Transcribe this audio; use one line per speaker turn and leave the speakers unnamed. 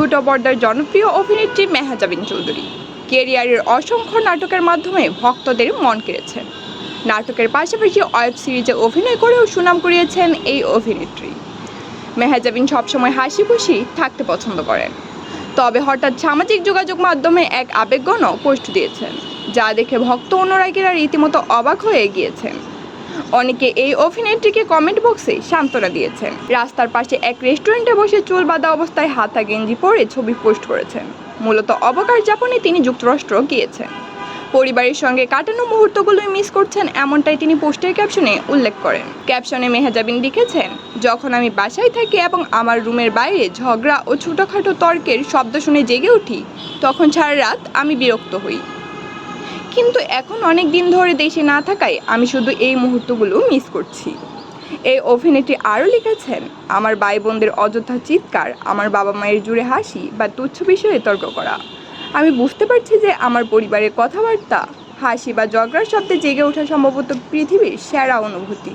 ছোট পর্দার জনপ্রিয় অভিনেত্রী মেহাজাবিন চৌধুরী। কেরিয়ারের অসংখ্য নাটকের মাধ্যমে ভক্তদের মন কেড়েছেন নাটকের পাশাপাশি ওয়েব সিরিজে অভিনয় করেও সুনাম কুড়িয়েছেন এই অভিনেত্রী। মেহাজাবিন সবসময় হাসি খুশি থাকতে পছন্দ করেন। তবে হঠাৎ সামাজিক যোগাযোগ মাধ্যমে এক আবেগঘন পোস্ট দিয়েছেন, যা দেখে ভক্ত অনুরাগীরা রীতিমতো অবাক হয়ে গিয়েছেন। অনেকে এই অভিনেত্রীকে কমেন্ট বক্সে সান্ত্বনা দিয়েছেন। রাস্তার পাশে এক রেস্টুরেন্টে বসে চুল বাঁধা অবস্থায় হাতা গেঞ্জি পরে ছবি পোস্ট করেছেন। মূলত অবকাশ যাপনে তিনি যুক্তরাষ্ট্র গিয়েছেন। পরিবারের সঙ্গে কাটানো মুহূর্তগুলোই মিস করছেন এমনটাই তিনি পোস্টের ক্যাপশনে উল্লেখ করেন। ক্যাপশনে মেহাজাবিন লিখেছেন, যখন আমি বাসায় থাকি এবং আমার রুমের বাইরে ঝগড়া ও ছোটোখাটো তর্কের শব্দ শুনে জেগে উঠি, তখন সারা রাত আমি বিরক্ত হই। কিন্তু এখন অনেক দিন ধরে দেশে না থাকায় আমি শুধু এই মুহূর্তগুলো মিস করছি। এই অভিনেত্রী আরও লিখেছেন, আমার ভাই বোনদের অযথা চিৎকার, আমার বাবা মায়ের জুড়ে হাসি বা তুচ্ছ বিষয়ে তর্ক করা। আমি বুঝতে পারছি যে আমার পরিবারের কথাবার্তা, হাসি বা ঝগড়ার শব্দে জেগে ওঠা সম্ভবত পৃথিবীর সেরা অনুভূতি।